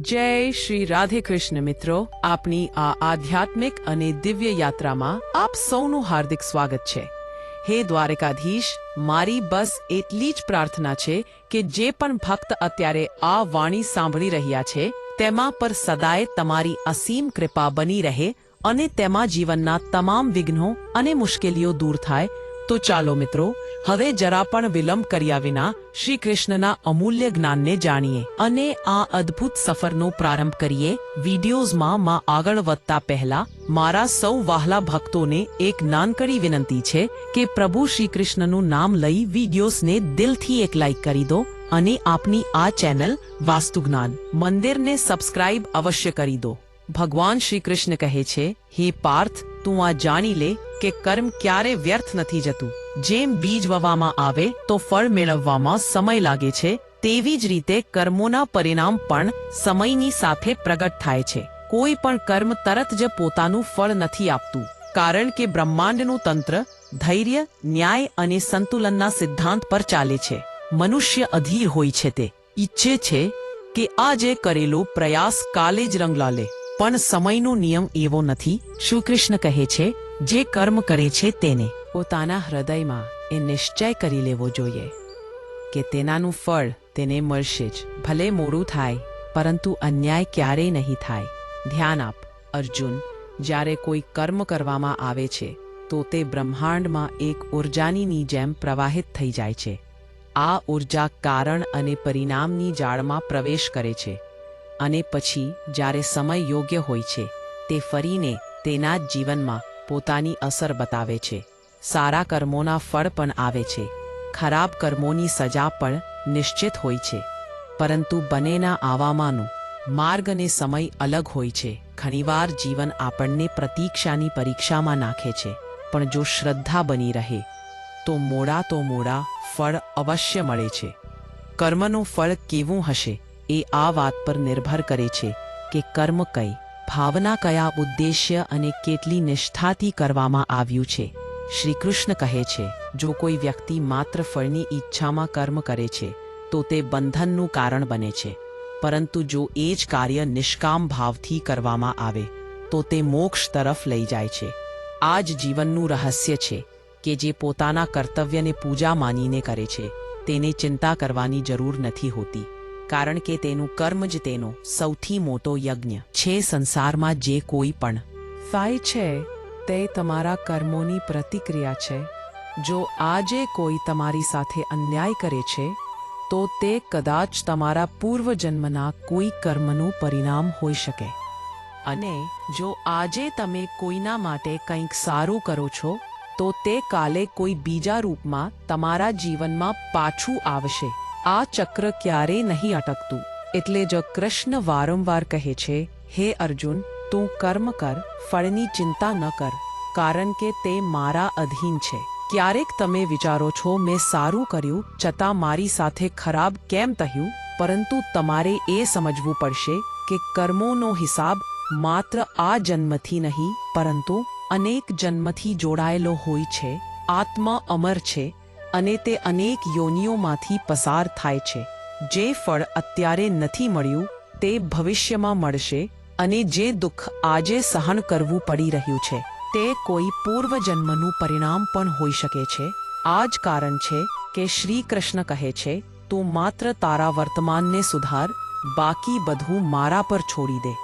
જય શ્રી રાધે કૃષ્ણ મિત્રો, આપની આ આધ્યાત્મિક અને દિવ્ય યાત્રામાં આપ સૌનું હાર્દિક સ્વાગત છે. હે દ્વારકાધીશ, મારી બસ એટલી જ પ્રાર્થના છે કે જે પણ ભક્ત અત્યારે આ વાણી સાંભળી રહ્યા છે, તેમાં પર સદાય તમારી અસીમ કૃપા બની રહે અને તેમાં જીવનના તમામ વિઘ્નો અને મુશ્કેલીઓ દૂર થાય. તો ચાલો મિત્રો હવે જરા પણ વિલંબ કર્યા વિના શ્રી કૃષ્ણના અમૂલ્ય જ્ઞાનને જાણીએ અને આ અદ્ભુત સફરનો પ્રારંભ કરીએ વિડીયોઝમાં માં આગળ વધતા પહેલા મારા સૌ વાહલા ભક્તોને એક નાનકડી વિનંતી છે કે પ્રભુ શ્રી કૃષ્ણનું નામ લઈ વિડીયોઝને દિલથી એક લાઈક કરી દો અને આપની આ ચેનલ વાસ્તુ જ્ઞાન મંદિરને સબસ્ક્રાઇબ અવશ્ય કરી દો. ભગવાન શ્રી કૃષ્ણ કહે છે, હે પાર્થ, તું આ જાણી લે કે કર્મ ક્યારે વ્યર્થ નથી જતું. જેમ બીજ વવામાં આવે, તો ફળ મેળવવામાં સમય લાગે છે, તેવી જ રીતે કર્મોના પરિણામ પણ સમયની સાથે પ્રગટ થાય છે. કોઈ પણ કર્મ તરત જ પોતાનું ફળ નથી આપતું. કારણ કે બ્રહ્માંડનું તંત્ર, ધૈર્ય, ન્યાય અને સંતુલનના સિદ્ધાંત પર ચાલે છે. મનુષ્ય અધીર હોય છે તે. ઈચ્છે છે કે આજે કરેલો પ્રયાસ કાલે જ રંગ લાલે પણ સમયનો નિયમ એવો નથી. શ્રી કૃષ્ણ કહે છે જે કર્મ કરે છે તેને. પોતાના હૃદયમાં એ નિશ્ચય કરી લેવો જોઈએ કે તેનાનું ફળ તેને મળશે જ. ભલે મોડું થાય, પરંતુ અન્યાય ક્યારેય નહીં થાય. ધ્યાન આપ, અર્જુન, જ્યારે કોઈ કર્મ કરવામાં આવે છે, તો તે બ્રહ્માંડમાં એક ઉર્જાની જેમ પ્રવાહિત થઈ જાય છે. આ ઊર્જા કારણ અને પરિણામની જાળમાં પ્રવેશ કરે છે. અને પછી, જ્યારે સમય યોગ્ય હોય છે, તે ફરીને તેના જ જીવનમાં પોતાની અસર બતાવે છે. સારા કર્મોના ફળ પણ આવે છે. ખરાબ કર્મોની સજા પણ નિશ્ચિત હોય છે. પરંતુ બંનેના આવામાંનો માર્ગ અને સમય અલગ હોય છે. ઘણીવાર જીવન આપણને પ્રતીક્ષાની પરીક્ષામાં નાખે છે. પણ જો શ્રદ્ધા બની રહે, તો મોડા તો મોડા ફળ અવશ્ય મળે છે. કર્મનું ફળ કેવું હશે એ આ વાત પર નિર્ભર કરે છે કે કર્મ કઈ? ભાવના કયા ઉદ્દેશ્ય અને કેટલી નિષ્ઠાથી કરવામાં આવ્યું છે. શ્રી કૃષ્ણ કહે છે, જો કોઈ વ્યક્તિ માત્ર ફળની ઈચ્છામાં કર્મ કરે છે, તો તે બંધનનું કારણ બને છે. પરંતુ જો એ જ કાર્ય નિષ્કામ ભાવથી કરવામાં આવે, તો તે મોક્ષ તરફ લઈ જાય છે. આ જ જીવનનું રહસ્ય છે કે જે પોતાના કર્તવ્યને પૂજા માનીને કરે છે, તેને ચિંતા કરવાની જરૂર નથી હોતી. કારણ કે તેનું કર્મ જ તેનો સૌથી મોટો યજ્ઞ છે સંસારમાં જે કોઈ પણ. થાય છે, તે તમારા કર્મોની પ્રતિક્રિયા છે. જો આજે કોઈ તમારી સાથે અન્યાય કરે છે, તો તે કદાચ તમારા પૂર્વજન્મના કોઈ કર્મનું પરિણામ હોઈ શકે. અને જો આજે તમે કોઈના માટે કંઈક સારું કરો છો, તો તે કાલે કોઈ બીજા રૂપમાં તમારા જીવનમાં પાછું આવશે. આ ચક્ર ક્યારે નહીં અટકતું? એટલે જ કૃષ્ણ વારંવાર કહે છે, હે અર્જુન, તું કર્મ કર, ફળની ચિંતા ન કર, કારણ કે તે મારા અધીન છે. ક્યારેક તમે વિચારો છો, મેં સારું કર્યું, છતાં મારી સાથે ખરાબ કેમ થયું? પરંતુ તમારે એ સમજવું પડશે કે કર્મોનો હિસાબ માત્ર આ જન્મથી નહીં, પરંતુ અનેક જન્મથી જોડાયેલો હોય છે. આત્મા અમર છે અને તે અનેક યોનિઓમાંથી પસાર થાય છે. જે ફળ અત્યારે નથી મળ્યું, તે ભવિષ્યમાં મળશે અને જે દુઃખ આજે સહન કરવું પડી રહ્યું છે, તે કોઈ પૂર્વજન્મનું પરિણામ પણ હોઈ શકે છે. આ જ કારણ છે કે શ્રી કૃષ્ણ કહે છે, તું માત્ર તારા વર્તમાનને સુધાર, બાકી બધું મારા પર છોડી દે.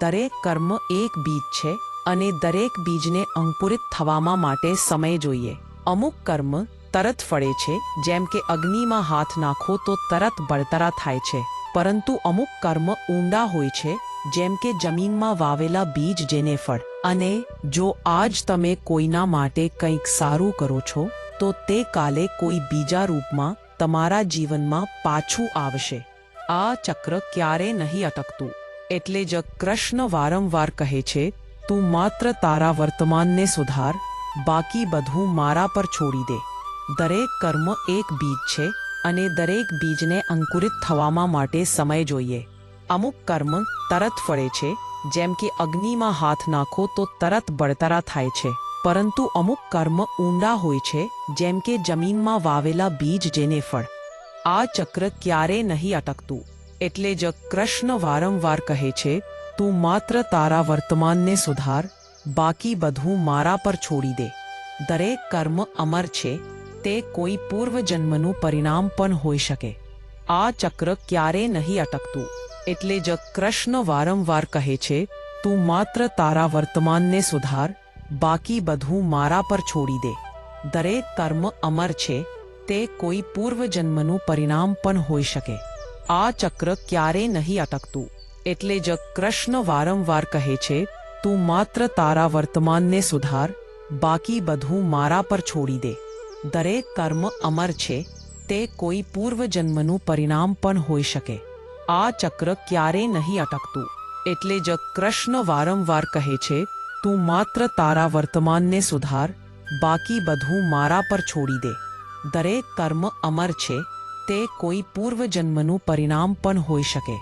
દરેક કર્મ એક બીજ છે અને દરેક બીજને અંકુરિત થવામાં માટે સમય જોઈએ. અમુક કર્મ તરત ફળે છે, જેમ કે અગ્નિમાં હાથ નાખો તો તરત બળતરા થાય છે. પરંતુ અમુક કર્મ ઊંડા હોય છે, જેમ કે જમીનમાં વાવેલા બીજ જેને ફળ. અને જો આજ તમે કોઈના માટે કંઈક સારું કરો છો, તો તે કાલે કોઈ બીજા રૂપમાં તમારા જીવનમાં પાછું આવશે. આ ચક્ર ક્યારે નહીં અટકતું. એટલે જ કૃષ્ણ વારંવાર કહે છે, તું માત્ર તારા વર્તમાનને સુધાર, બાકી બધું મારા પર છોડી દે. દરેક કર્મ એક બીજ છે અને દરેક બીજને અંકુરિત થવામાં માટે સમય જોઈએ. અમુક કર્મ તરત ફળે છે, જેમ કે અગ્નિમાં હાથ નાખો તો તરત બળતરા થાય છે. પરંતુ અમુક કર્મ ઊંડા હોય છે, જેમ કે જમીનમાં વાવેલા બીજ જેને ફળ. આ ચક્ર ક્યારે નહીં અટકતું, એટલે જ કૃષ્ણ વારંવાર કહે છે, તું માત્ર તારા વર્તમાનને સુધાર, બાકી બધું મારા પર છોડી દે. દરેક કર્મ અમર છે તે કોઈ પૂર્વજન્મનું પરિણામ પણ હોઈ શકે. આ ચક્ર ક્યારે નહીં અટકતું, એટલે જ કૃષ્ણ વારંવાર કહે છે, તું માત્ર તારા વર્તમાનને સુધાર, બાકી બધું મારા પર છોડી દે. દરેક કર્મ અમર છે, તે કોઈ પૂર્વજન્મનું પરિણામ પણ હોઈ શકે. આ ચક્ર ક્યારે નહીં અટકતું, એટલે જ કૃષ્ણ વારંવાર કહે છે, તું માત્ર તારા વર્તમાનને સુધાર, બાકી બધું મારા પર છોડી દે. દરેક કર્મ અમર છે, તે કોઈ પૂર્વજન્મનું પરિણામ પણ હોઈ શકે. આ ચક્ર ક્યારે નહીં અટકતું. એટલે જ કૃષ્ણ વારંવાર કહે છે, તું માત્ર તારા વર્તમાનને સુધાર, બાકી બધું મારા પર છોડી દે. દરેક કર્મ અમર છે, તે કોઈ પૂર્વજન્મનું પરિણામ પણ હોઈ શકે.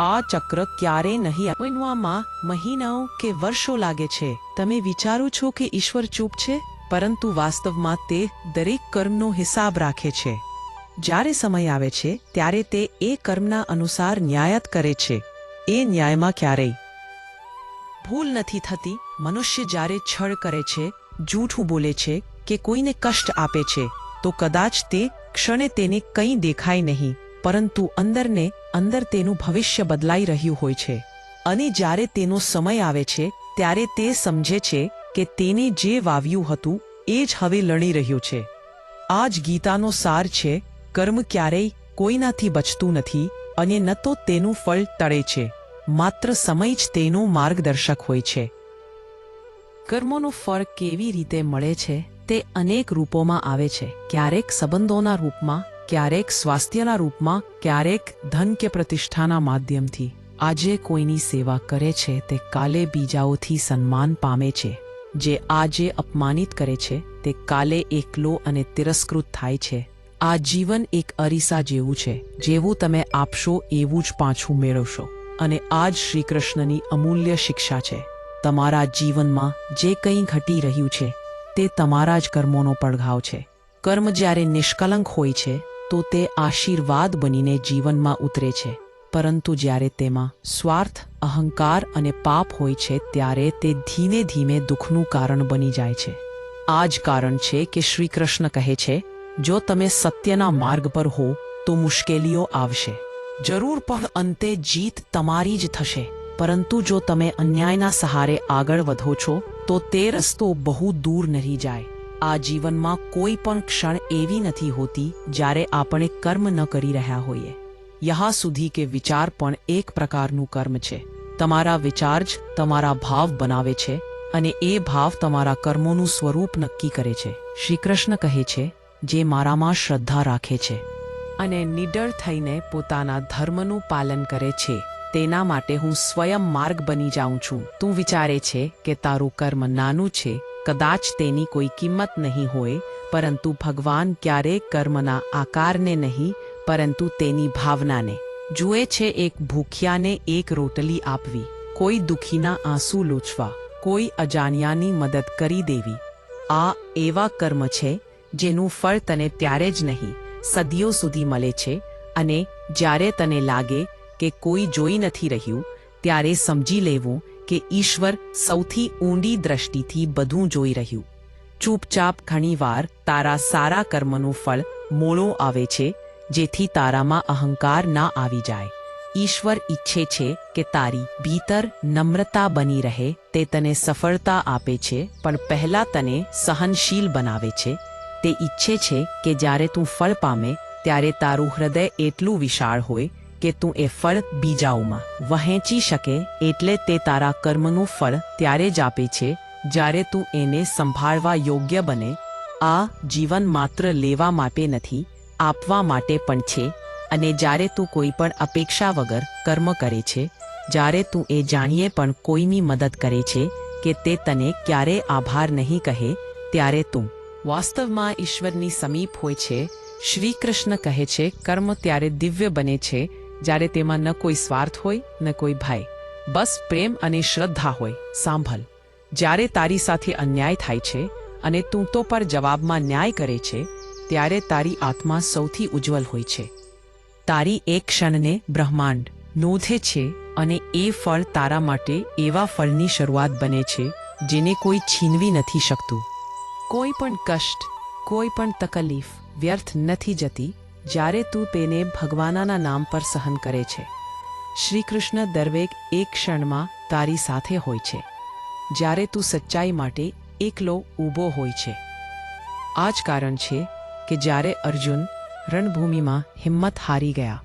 આ ચક્ર ક્યારે નહીં અપનવામાં મહિનાઓ કે વર્ષો લાગે છે. તમે વિચારો છો કે ઈશ્વર ચૂપ છે? પરંતુ વાસ્તવમાં તે દરેક કર્મનો હિસાબ રાખે છે. જ્યારે સમય આવે છે, ત્યારે તે એ કર્મના અનુસાર ન્યાયત કરે છે. એ ન્યાયમાં ક્યારેય ભૂલ નથી થતી. મનુષ્ય જ્યારે છળ કરે છે, જૂઠું બોલે છે કે કોઈને કષ્ટ આપે છે, તો કદાચ તે ક્ષણે તેને કંઈ દેખાય નહીં, પરંતુ અંદરને અંદર તેનું ભવિષ્ય બદલાઈ રહ્યું હોય છે. અને જ્યારે તેનો સમય આવે છે, ત્યારે તે સમજે છે કે તેને જે વાવ્યું હતું, એ જ હવે લણી રહ્યું છે. આ જ ગીતાનો સાર છે, કર્મ ક્યારેય કોઈનાથી બચતું નથી અને ન તો તેનું ફળ તળે છે. માત્ર સમય જ તેનો માર્ગદર્શક હોય છે. કર્મોનું ફળ કેવી રીતે મળે છે, તે અનેક રૂપોમાં આવે છે. ક્યારેક સંબંધોના રૂપમાં, ક્યારેક સ્વાસ્થ્યના રૂપમાં, ક્યારેક ધન કે પ્રતિષ્ઠાના માધ્યમથી. આજે કોઈની સેવા કરે છે, તે કાલે બીજાઓથી સન્માન પામે છે. જે આજે અપમાનિત કરે છે, તે કાલે એકલો અને તિરસ્કૃત થાય છે. આ જીવન એક અરીસા જેવું છે, જેવું તમે આપશો એવું જ પાછું મેળવશો. અને આ જ શ્રી કૃષ્ણની અમૂલ્ય શિક્ષા છે. તમારા જીવનમાં જે કંઈ ઘટી રહ્યું છે, તે તમારા જ કર્મોનો પડઘાવ છે. કર્મ જ્યારે નિષ્કલંક હોય છે, તો તે આશીર્વાદ બનીને જીવનમાં ઉતરે છે. પરંતુ જ્યારે તેમાં સ્વાર્થ અહંકાર અને પાપ હોય છે ત્યારે તે ધીમે ધીમે દુઃખનું કારણ બની જાય છે. આ જ કારણ છે કે શ્રી કૃષ્ણ કહે છે, જો તમે સત્યના માર્ગ પર હો, તો મુશ્કેલીઓ આવશે. જરૂર પણ અંતે જીત તમારી જ થશે. પરંતુ જો તમે અન્યાયના સહારે આગળ વધો છો, તો તે રસ્તો બહુ દૂર નહીં જાય. આ જીવનમાં કોઈ પણ ક્ષણ એવી નથી હોતી જ્યારે આપણે કર્મ ન કરી રહ્યા હોઈએ. યહાં સુધી કે વિચાર પણ એક પ્રકારનું કર્મ છે. તમારા વિચાર જ તમારા ભાવ બનાવે છે અને એ ભાવ તમારા કર્મોનું સ્વરૂપ નક્કી કરે છે. શ્રી કૃષ્ણ કહે છે, જે મારામાં શ્રદ્ધા રાખે છે અને નિડર થઈને પોતાના ધર્મનું પાલન કરે છે, તેના માટે હું સ્વયં માર્ગ બની જાઉં છું. તું વિચારે છે કે તારું કર્મ નાનું છે, કદાચ તેની કોઈ કિંમત નહીં હોય, પરંતુ ભગવાન ક્યારેય કર્મના આકારને નહીં પરંતુ તેની ભાવનાને જુએ છે એક ભૂખ્યાને એક રોટલી આપવી, કોઈ દુખીના આંસુ લૂછવા, કોઈ અજાણ્યાની મદદ કરી દેવી. આ એવા કર્મ છે જેનું ફળ તને ત્યારે જ નહીં, સદીઓ સુધી મળે છે અને જ્યારે તને લાગે કે કોઈ જોઈ નથી રહ્યું, ત્યારે સમજી લેવું કે ઈશ્વર સૌથી ઊંડી દ્રષ્ટિથી બધું જોઈ રહ્યું. ચૂપચાપ ઘણીવાર તારા સારા કર્મનું ફળ મોળો આવે છે જેથી તારામાં અહંકાર ના આવી જાય. ઈશ્વર ઈચ્છે છે કે તારી ભીતર નમ્રતા બની રહે, તે તને સફળતા આપે છે, પણ પહેલા તને સહનશીલ બનાવે છે. તે ઈચ્છે છે કે જ્યારે તું ફળ પામે, ત્યારે તારું હૃદય એટલું વિશાળ હોય કે તું એ ફળ બીજાઓમાં વહેંચી શકે, એટલે તે તારા કર્મનું ફળ ત્યારે જ આપે છે, જ્યારે તું એને સંભાળવા યોગ્ય બને. આ જીવન માત્ર લેવા માટે નથી આપવા માટે પણ છે અને જ્યારે તું કોઈ પણ અપેક્ષા વગર કર્મ કરે છે, જ્યારે તું એ જાણીએ પણ કોઈની મદદ કરે છે કે તે તને ક્યારે આભાર નહીં કહે, ત્યારે તું વાસ્તવમાં ઈશ્વરની સમીપ હોય છે. શ્રી કૃષ્ણ કહે છે, કર્મ ત્યારે દિવ્ય બને છે જ્યારે તેમાં ન કોઈ સ્વાર્થ હોય, ન કોઈ ભય. બસ પ્રેમ અને શ્રદ્ધા હોય. સાંભળ. જ્યારે તારી સાથે અન્યાય થાય છે અને તું તો પર જવાબમાં ન્યાય કરે છે ત્યારે તારી આત્મા સૌથી ઉજ્જવલ હોય છે. તારી એક ક્ષણને બ્રહ્માંડ, નોંધે છે અને એ ફળ તારા માટે એવા ફળની શરૂઆત બને છે, જેને કોઈ છીનવી નથી શકતું. કોઈ પણ કષ્ટ, કોઈ પણ તકલીફ વ્યર્થ નથી જતી, જ્યારે તું તેને ભગવાનના નામ પર સહન કરે છે. શ્રી કૃષ્ણ દરવેક એક ક્ષણમાં તારી સાથે હોય છે. જ્યારે તું સચ્ચાઈ માટે એકલો ઊભો હોય છે. આ જ કારણ છે કે જ્યારે અર્જુન રણભૂમિમાં હિંમત હારી ગયા,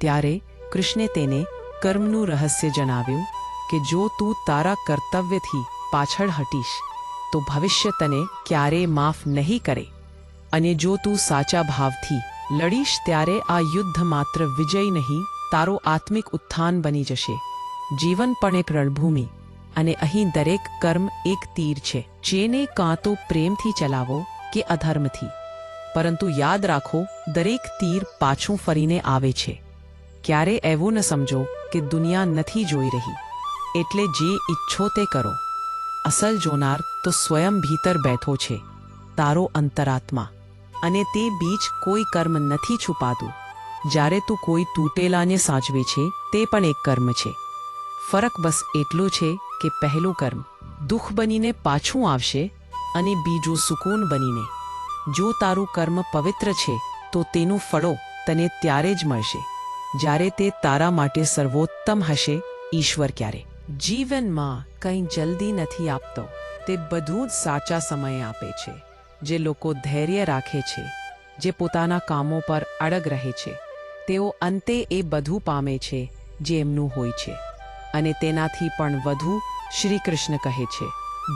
ત્યારે કૃષ્ણે તેને કર્મનું રહસ્ય જણાવ્યું કે જો તું તારા કર્તવ્યથી પાછળ હટીશ, તો ભવિષ્ય તને ક્યારેય માફ નહીં કરે. અને જો તું સાચા ભાવથી લડીશ, ત્યારે આ યુદ્ધ માત્ર વિજય નહીં, તારો આત્મિક ઉત્થાન બની જશે. જીવન પણ એક રણભૂમિ, અને અહીં દરેક કર્મ એક તીર છે. જેને કાં તો પ્રેમથી ચલાવો કે અધર્મથી. પરંતુ યાદ રાખો, દરેક તીર પાછું ફરીને આવે છે. ક્યારે એવું ન સમજો કે દુનિયા નથી જોઈ રહી. એટલે જે ઈચ્છો તે કરો. અસલ જોનાર તો સ્વયં ભીતર બેઠો છે. તારો અંતરાત્મા. અને તે બીજ કોઈ કર્મ નથી છુપાતું. જ્યારે તું કોઈ તૂટેલાને સાચવે છે, તે પણ એક કર્મ છે. ફરક બસ એટલો છે કે પહેલું કર્મ દુઃખ બનીને પાછું આવશે અને બીજું સુકૂન બનીને. જો તારું કર્મ પવિત્ર છે, તો તેનું ફળો તને ત્યારે જ મળશે. જ્યારે તે તારા માટે સર્વોત્તમ હશે, ઈશ્વર ક્યારે? જીવનમાં કંઈ જલ્દી નથી આપતો. તે બધું જ સાચા સમયે આપે છે, જે લોકો ધૈર્ય રાખે છે, જે પોતાના કામો પર અડગ રહે છે. તેઓ અંતે એ બધું પામે છે, જે એમનું હોય છે. અને તેનાથી પણ વધુ શ્રી કૃષ્ણ કહે છે,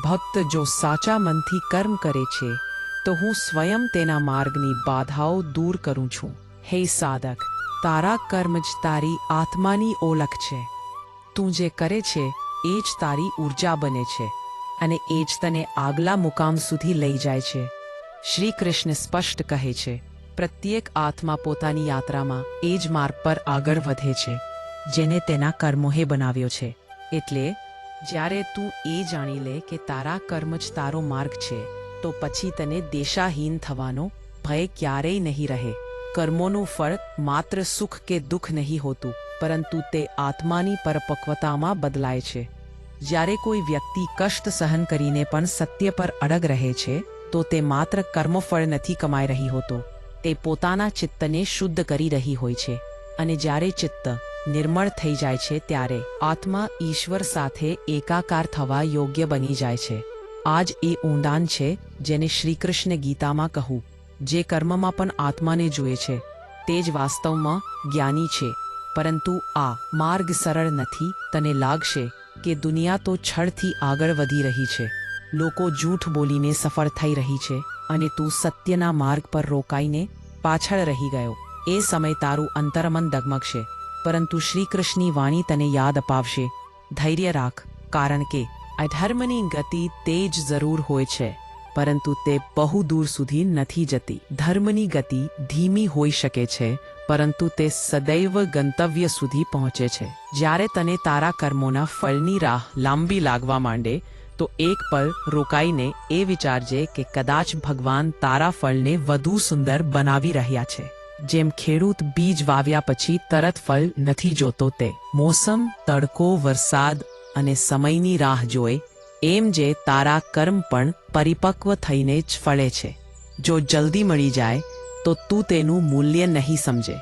ભક્ત જો સાચા મનથી કર્મ કરે છે તો હું સ્વયં તેના માર્ગની બાધાઓ દૂર કરું છું. હે સાધક, તારા કર્મ જ તારી આત્માની ઓળખ છે. તું જે કરે છે, એ જ તારી ઊર્જા બને છે અને એ જ તને આગલા મુકામ સુધી લઈ જાય છે. શ્રી કૃષ્ણ સ્પષ્ટ કહે છે, પ્રત્યેક આત્મા પોતાની યાત્રામાં એ જ માર્ગ પર આગળ વધે છે, જેને તેના કર્મોએ બનાવ્યો છે. એટલે, જ્યારે તું એ જાણી લે કે તારા કર્મ જ તારો માર્ગ છે તો પછી તને દેશાહીન થવાનો ભય ક્યારેય નહીં રહે. કર્મોનું ફળ માત્ર સુખ કે દુઃખ નહીં હોતું, પરંતુ તે આત્માની પરપક્વતામાં બદલાય છે. જ્યારે કોઈ વ્યક્તિ કષ્ટ સહન કરીને પણ સત્ય પર અડગ રહે છે, તો તે માત્ર કર્મફળ નથી કમાઈ રહી હોતો. તે પોતાના ચિત્તને શુદ્ધ કરી રહી હોય છે. અને જ્યારે ચિત્ત નિર્મળ થઈ જાય છે, ત્યારે આત્મા ઈશ્વર સાથે એકાકાર થવા યોગ્ય બની જાય છે. આ જ એ ઊંડાણ છે જેને શ્રીકૃષ્ણ ગીતામાં કહું જે કર્મમાં પણ આત્માને જુએ છે. તે જ વાસ્તવમાં જ્ઞાની છે. પરંતુ આ માર્ગ સરળ નથી, તને લાગશે કે દુનિયા તો છળથી આગળ વધી રહી છે. લોકો જૂઠ બોલીને સફળ થઈ રહી છે અને તું સત્યના માર્ગ પર રોકાઈને પાછળ રહી ગયો. એ સમય તારું અંતરમન ડગમગશે. પરંતુ શ્રીકૃષ્ણની વાણી તને યાદ અપાવશે. ધૈર્ય રાખ, કારણ કે અધર્મની ગતિ તેજ જરૂર હોય છે, પરંતુ તે બહુ દૂર સુધી નથી જતી. ધર્મની ગતિ ધીમી હોઈ શકે છે, પરંતુ તે સદૈવ ગંતવ્ય સુધી પહોંચે છે. જ્યારે તને તારા કર્મોના ફળની રાહ લાંબી લાગવા માંડે, તો એક પલ રોકાઈને એ વિચારજે કે કદાચ ભગવાન તારા ફળને વધુ સુંદર બનાવી રહ્યા છે. જેમ ખેડૂત બીજ વાવ્યા પછી તરત ફળ નથી જોતો તે. મોસમ, તડકો, વરસાદ અને સમયની રાહ જોઈ એમ જે તારા કર્મ પણ પરિપક્વ થઈને જ ફળે છે. જો જલ્દી મળી જાય, તો તું તેનું મૂલ્ય નહીં સમજે.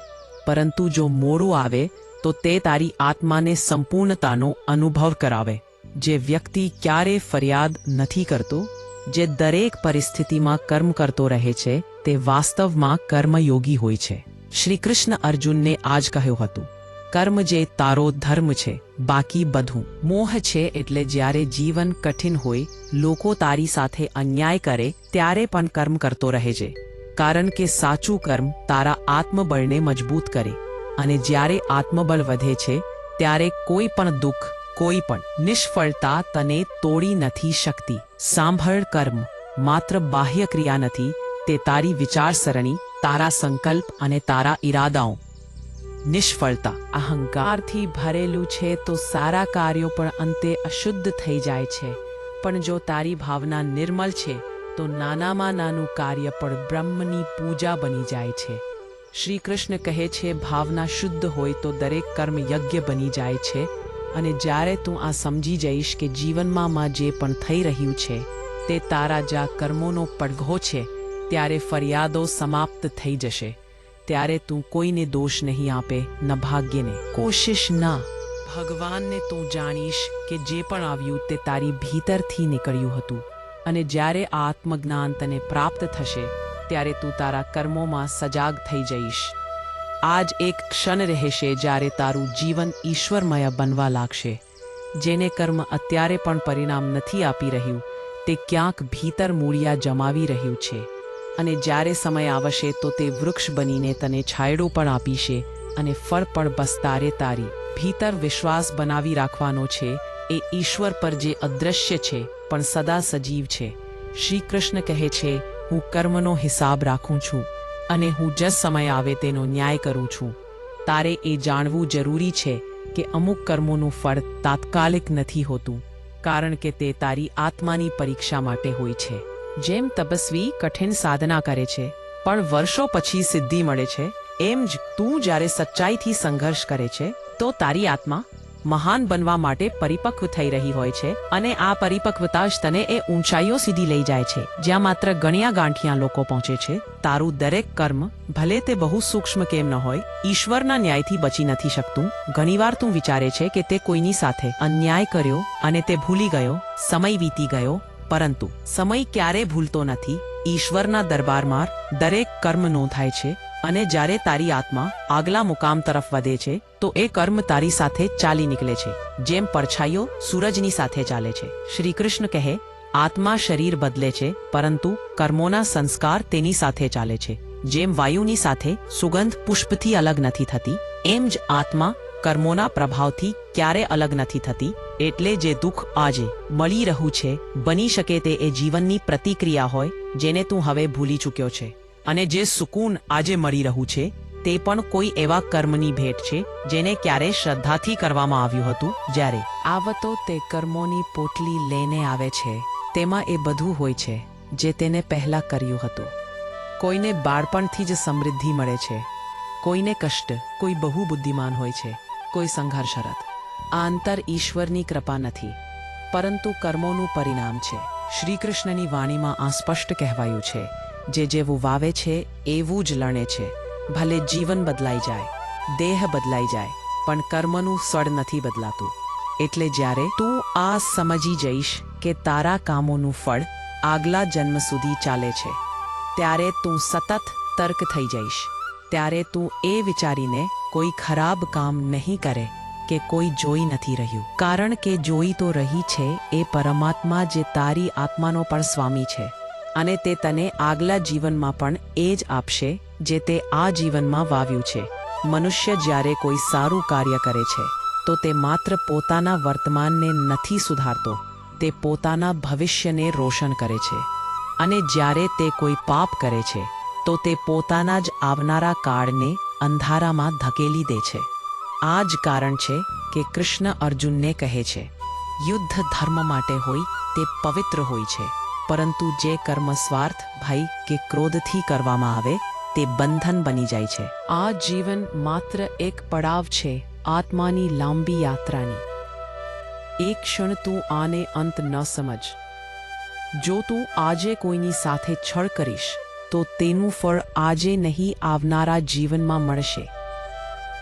પરંતુ જો મોડું આવે, તો તે તારી આત્માને સંપૂર્ણતાનો અનુભવ કરાવે. જે વ્યક્તિ ક્યારે ફરિયાદ નથી કરતો, જે દરેક પરિસ્થિતિમાં કર્મ કરતો રહે છે, તે વાસ્તવમાં કર્મયોગી હોય છે. શ્રી કૃષ્ણ અર્જુનને આજ કહ્યું હતું. કર્મ જે તારો ધર્મ છે, બાકી બધું મોહ છે એટલે જ્યારે જીવન કઠિન હોય, લોકો તારી સાથે અન્યાય કરે ત્યારે પણ કર્મ કરતો રહે છે. કારણ કે સાચું કર્મ તારા આત્મબળને મજબૂત કરે. અને જ્યારે આત્મબળ વધે છે, ત્યારે કોઈ પણ દુઃખ, કોઈ પણ નિષ્ફળતા તને તોડી નથી શકતી. સાંભળ કર્મ, માત્ર બાહ્ય ક્રિયા નથી, તે તારી વિચારસરણી, તારા સંકલ્પ અને તારા ઈરાદાઓ. નિષ્ફળતા, અહંકારથી ભરેલું છે તો સારા કાર્યો પણ અંતે અશુદ્ધ થઈ જાય છે. પણ જો તારી ભાવના નિર્મલ છે, તો નાનામાં નાનું કાર્ય પણ બ્રહ્મની પૂજા બની જાય છે. શ્રી કૃષ્ણ કહે છે, ભાવના શુદ્ધ હોય તો દરેક કર્મ યજ્ઞ બની જાય છે. અને જ્યારે તું આ સમજી જઈશ કે જીવનમાં માં જે પણ થઈ રહ્યું છે, તે તારા જા કર્મોનો પડઘો છે, ત્યારે ફરિયાદો સમાપ્ત થઈ જશે. ત્યારે તું કોઈને દોષ નહીં આપે, ન ભાગ્યને. કોશિશ ના. ભગવાનને તું જાણીશ કે જે પણ આવ્યું તે તારી ભીતરથી નીકળ્યું હતું. અને જ્યારે આત્મજ્ઞાન તને પ્રાપ્ત થશે, ત્યારે તું તારા કર્મોમાં સજાગ થઈ જઈશ. આજ એક ક્ષણ રહેશે જ્યારે તારું જીવન ઈશ્વરમય બનવા લાગશે. જેને કર્મ અત્યારે પણ પરિણામ નથી આપી રહ્યું, તે ક્યાંક ભીતર મૂળિયા જમાવી રહ્યું છે. અને જ્યારે સમય આવશે તો તે વૃક્ષ બનીને તને છાંયડો પણ આપીશે અને ફળ પણ બસ તારે. તારી ભીતર વિશ્વાસ બનાવી રાખવાનો છે, એ ઈશ્વર પર જે અદૃશ્ય છે, પણ સદા સજીવ છે. શ્રી કૃષ્ણ કહે છે, હું કર્મનો હિસાબ રાખું છું અને હું જ સમય આવે તેનો ન્યાય કરું છું. તારે એ જાણવું જરૂરી છે કે અમુક કર્મોનું ફળ તાત્કાલિક નથી હોતું, કારણ કે તે તારી આત્માની પરીક્ષા માટે હોય છે. જેમ તપસ્વી કઠિન સાધના કરે છે, પણ વર્ષો પછી સિદ્ધિ મળે છે, એમ જ તું જ્યારે સચ્ચાઈથી સંઘર્ષ કરે છે, તો તારી આત્મા મહાન બનવા માટે પરિપક્વ થઈ રહી હોય છે અને આ પરિપક્વતા જ તને એ ઊંચાઈઓ સુધી લઈ જાય છે, જ્યાં માત્ર ગણ્યા ગાંઠિયા લોકો પહોંચે છે, તારું દરેક કર્મ ભલે તે બહુ સૂક્ષ્મ કેમ ન હોય, ઈશ્વરના ન્યાયથી બચી નથી શકતું, ઘણીવાર તું વિચારે છે કે તે કોઈની સાથે અન્યાય કર્યો અને તે ભૂલી ગયો, સમય વીતી ગયો પરંતુ સમય ક્યારે ભૂલતો નથી. ઈશ્વરના દરબારમાં દરેક કર્મ નોંધાય છે અને જ્યારે તારી આત્મા આગલા મુકામ તરફ વધે છે, તો એ કર્મ તારી સાથે ચાલી નીકળે છે, જેમ પરછાઈઓ સૂરજની સાથે ચાલે છે. શ્રી કૃષ્ણ કહે, આત્મા શરીર બદલે છે, પરંતુ કર્મોના સંસ્કાર તેની સાથે ચાલે છે. જેમ વાયુની સાથે સુગંધ પુષ્પથી અલગ નથી થતી, એમ જ આત્મા કર્મોના પ્રભાવથી ક્યારે અલગ નથી થતી? એટલે જે દુઃખ આજે મળી રહ્યું છે, બની શકે તે એ જીવનની પ્રતિક્રિયા હોય, જેને તું હવે ભૂલી ચૂક્યો છે. અને જે સુકૂન આજે મળી રહ્યું છે, તે પણ કોઈ એવા કર્મની ભેટ છે, જેને ક્યારે શ્રદ્ધાથી કરવામાં આવ્યું હતું? જ્યારે આવતો તે કર્મોની પોટલી લઈને આવે છે, તેમાં એ બધું હોય છે, જે તેને પહેલા કર્યું હતું. કોઈને બાળપણથી જ સમૃદ્ધિ મળે છે. કોઈને કષ્ટ, કોઈ બહુ બુદ્ધિમાન હોય છે, કોઈ સંઘર્ષરત. આ અંતર ઈશ્વરની કૃપા નથી, પરંતુ કર્મોનું પરિણામ છે. શ્રી કૃષ્ણની વાણીમાં આ સ્પષ્ટ કહેવાયું છે, જે જેવું વાવે છે, એવું જ લણે છે. ભલે જીવન બદલાઈ જાય, દેહ બદલાઈ જાય, પણ કર્મનું સળ નથી બદલાતું. એટલે જ્યારે તું આ સમજી જઈશ કે તારા કામોનું ફળ આગલા જન્મ સુધી ચાલે છે, ત્યારે તું સતત તર્ક થઈ જઈશ. ત્યારે તું એ વિચારીને કોઈ ખરાબ કામ નહીં કરે કે કોઈ જોઈ નથી રહ્યું. કારણ કે જોઈ તો રહી છે એ પરમાત્મા જે તારી આત્માનો પણ સ્વામી છે. અને તે તને આગલા જીવનમાં પણ એ જ આપશે, જે તે આ જીવનમાં વાવ્યું છે. મનુષ્ય જ્યારે કોઈ સારું કાર્ય કરે છે, તો તે માત્ર પોતાના વર્તમાનને નથી સુધારતો, તે પોતાના ભવિષ્યને રોશન કરે છે. અને જ્યારે તે કોઈ પાપ કરે છે, તો તે પોતાના જ આવનારા કાળને અંધારામાં ધકેલી દે છે. આ જ કારણ છે કે કૃષ્ણ અર્જુનને કહે છે, યુદ્ધ ધર્મ માટે હોય તે પવિત્ર હોય છે, પરંતુ જે કર્મ સ્વાર્થ, ભય કે ક્રોધથી કરવામાં આવે, તે બંધન બની જાય છે. આ જીવન માત્ર એક પડાવ છે, આત્માની લાંબી યાત્રાની. એક ક્ષણ તું આને અંત ન સમજ. જો તું આજે કોઈની સાથે છળ કરીશ, તો તેનું ફળ આજે નહીં આવનારા જીવનમાં મળશે.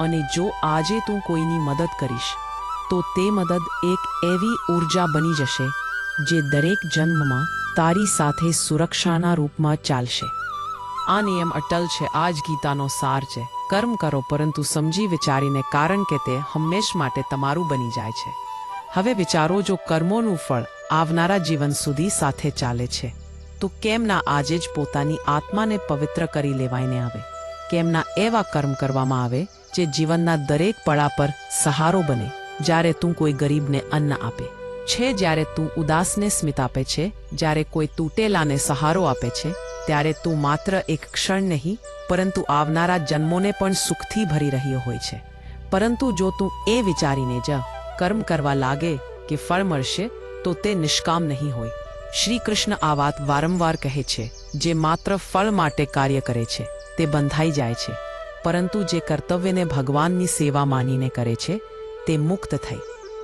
અને જો આજે તું કોઈની મદદ કરીશ, તો તે મદદ એક એવી ઊર્જા બની જશે, જે દરેક જન્મમાં તારી સાથે સુરક્ષાના રૂપમાં ચાલશે. આ નિયમ અટલ છે આ જ ગીતાનો સાર છે. કર્મ કરો, પરંતુ સમજી વિચારીને, કારણ કે તે હંમેશ માટે તમારું બની જાય છે. હવે વિચારો, જો કર્મોનું ફળ આવનારા જીવન સુધી સાથે ચાલે છે, તો કેમ ના આજે જ પોતાની આત્માને પવિત્ર કરી લેવાઈને આવે? કેમ એમના એવા કર્મ કરવામાં આવે જે જીવનના દરેક પડા પર સહારો બને, જ્યારે તું કોઈ ગરીબને અન્ન આપે. છે જ્યારે તું ઉદાસને સ્મિત આપે છે, જ્યારે કોઈ તૂટેલાને સહારો આપે છે, ત્યારે તું માત્ર એક ક્ષણ નહીં, પરંતુ આવનારા જન્મોને પણ સુખથી ભરી રહ્યો હોય છે. પરંતુ જો તું એ વિચારીને જ કર્મ કરવા લાગે કે ફળ મળશે, તો તે નિષ્કામ નહીં હોય. શ્રી કૃષ્ણ આ વાત વારંવાર કહે છે, જે માત્ર ફળ માટે કાર્ય કરે છે. તે બંધાઈ જાય છે. પરંતુ જે કર્તવ્યને ભગવાનની સેવા માનીને કરે છે, તે મુક્ત થઈ.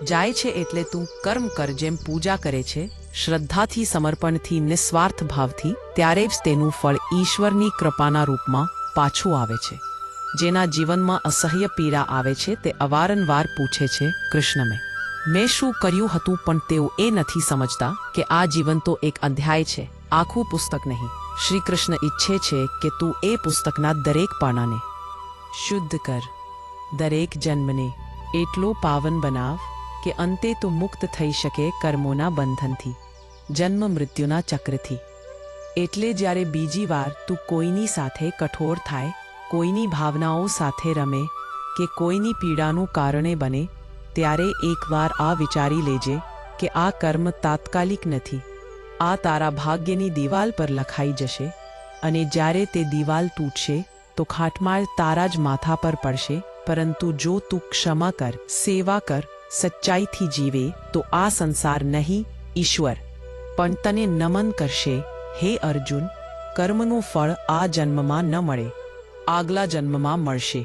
જાય છે એટલે તું કર્મ કર જેમ પૂજા કરે છે, શ્રદ્ધાથી, સમર્પણથી, નિસ્વાર્થ ભાવથી, ત્યારે જ તેનું ફળ ઈશ્વરની કૃપાના રૂપમાં પાછું આવે છે. જેના જીવનમાં અસહ્ય પીડા આવે છે, તે અવારનવાર પૂછે છે કૃષ્ણ મેં મેં શું કર્યું હતું પણ તેઓ એ નથી સમજતા કે આ જીવન તો એક અધ્યાય છે, આખું પુસ્તક નહીં. શ્રી કૃષ્ણ ઈચ્છે છે કે તું એ પુસ્તકના દરેક પાનાને શુદ્ધ કર. દરેક જન્મને એટલો પાવન બનાવ કે અંતે તું મુક્ત થઈ શકે કર્મોના બંધનથી, જન્મ મૃત્યુના ચક્રથી. એટલે જ્યારે બીજી વાર તું કોઈની સાથે કઠોર થાય, કોઈની ભાવનાઓ સાથે રમે કે કોઈની પીડાનું કારણે બને, ત્યારે એકવાર આ વિચારી લેજે કે આ કર્મ તાત્કાલિક નથી. આ તારા ભાગ્યની દિવાલ પર લખાઈ જશે અને જ્યારે તે દિવાલ તૂટશે, તો ખાટમાળ તારા જ માથા પર પડશે, પરંતુ જો તું ક્ષમા કર, સેવા કર, સચ્ચાઈથી જીવે, તો આ સંસાર નહીં, ઈશ્વર. પણ તને નમન કરશે, હે અર્જુન, કર્મનું ફળ આ જન્મમાં ન મળે, આગલા જન્મમાં મળશે.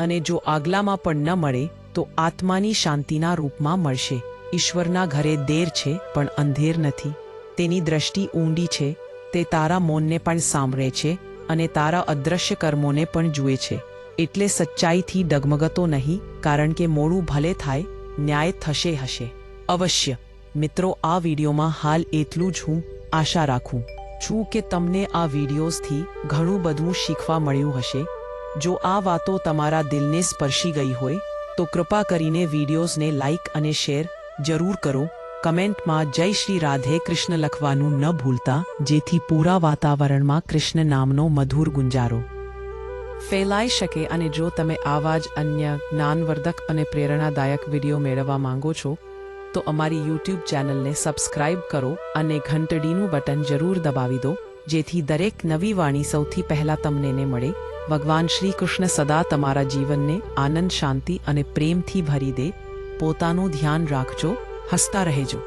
અને જો આગલામાં પણ ન મળે, તો આત્માની શાંતિના રૂપમાં મળશે. ઈશ્વરના ઘરે દેર છે, પણ અંધેર નથી. તેની દ્રષ્ટિ ઊંડી છે, તે તારા મૌનને પણ સાંભળે છે અને તારા અદ્રશ્ય કર્મોને પણ જુએ છે. એટલે સચ્ચાઈથી ડગમગતો નહીં, કારણ કે મોડું ભલે થાય, ન્યાય થશે હશે. અવશ્ય, મિત્રો, આ વિડીયોમાં હાલ એટલું જ હું આશા રાખું છું કે તમને આ વિડીયોઝથી ઘણું બધું શીખવા મળ્યું હશે. જો આ વાતો તમારા દિલને સ્પર્શી ગઈ હોય, તો કૃપા કરીને વિડીયોઝને લાઇક અને શેર જરૂર કરો કમેન્ટમાં જય શ્રી રાધે કૃષ્ણ લખવાનું ન ભૂલતા, જેથી પૂરા વાતાવરણમાં કૃષ્ણ નામનો મધુર ગુંજારો. ફેલાઈ શકે અને જો તમે આવા જ અન્ય જ્ઞાનવર્ધક અને પ્રેરણાદાયક વીડિયો મેળવવા માંગો છો, તો અમારી યુટ્યુબ ચેનલને સબસ્ક્રાઇબ કરો અને ઘંટડીનું બટન જરૂર દબાવી દો, જેથી દરેક નવી વાણી સૌથી પહેલા તમને મળે. ભગવાન શ્રી કૃષ્ણ સદા તમારા જીવનને આનંદ, શાંતિ અને પ્રેમથી ભરી દે. પોતાનું ધ્યાન રાખજો. હસતા રહેજો